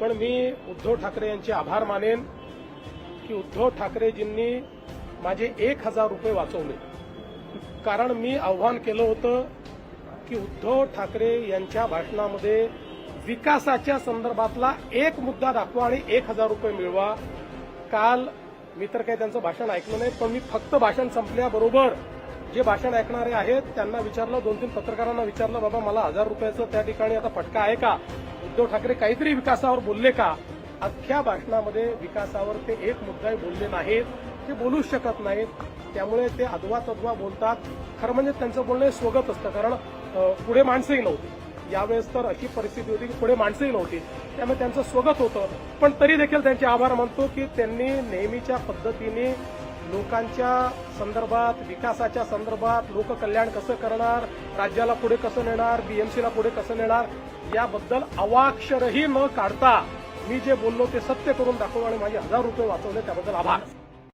पण मी उद्धव ठाकरे यांचे आभार मानेन की उद्धव ठाकरेजींनी माझे एक हजार रुपये वाचवले. कारण मी आव्हान केलं होतं की उद्धव ठाकरे यांच्या भाषणामध्ये विकासाच्या संदर्भातला एक मुद्दा दाखवा आणि एक हजार रुपये मिळवा. काल मी तर काही त्यांचं भाषण ऐकलं नाही पण मी फक्त भाषण संपल्याबरोबर जे भाषण ऐकणारे आहेत त्यांना विचारलं दोन तीन पत्रकारांना विचारलं बाबा मला हजार रुपयाचं त्या ठिकाणी आता फटका आहे का? उद्धव ठाकरे काहीतरी विकासावर बोलले का? अख्ख्या भाषणामध्ये विकासावर ते एक मुद्दाही बोलले नाहीत ते बोलूच शकत नाहीत. त्यामुळे ते अधवा तद्वा बोलतात. खरं म्हणजे त्यांचं बोलणं स्वगत असतं कारण पुढे माणसंही नव्हती. यावेळेस तर अशी परिस्थिती होती की पुढे माणसंही नव्हती. त्यामुळे त्यांचं स्वगत होतं. पण तरी देखील त्यांचे आभार मानतो की त्यांनी नेहमीच्या पद्धतीने लोकांच्या संदर्भात विकासाच्या संदर्भात लोककल्याण कसं करणार राज्याला पुढे कसं नेणार बीएमसीला पुढे कसं नेणार याबद्दल अवाक्षरही न काढता मी जे बोललो ते सत्य करून दाखवू आणि माझे हजार रुपये वाचवले त्याबद्दल आभार.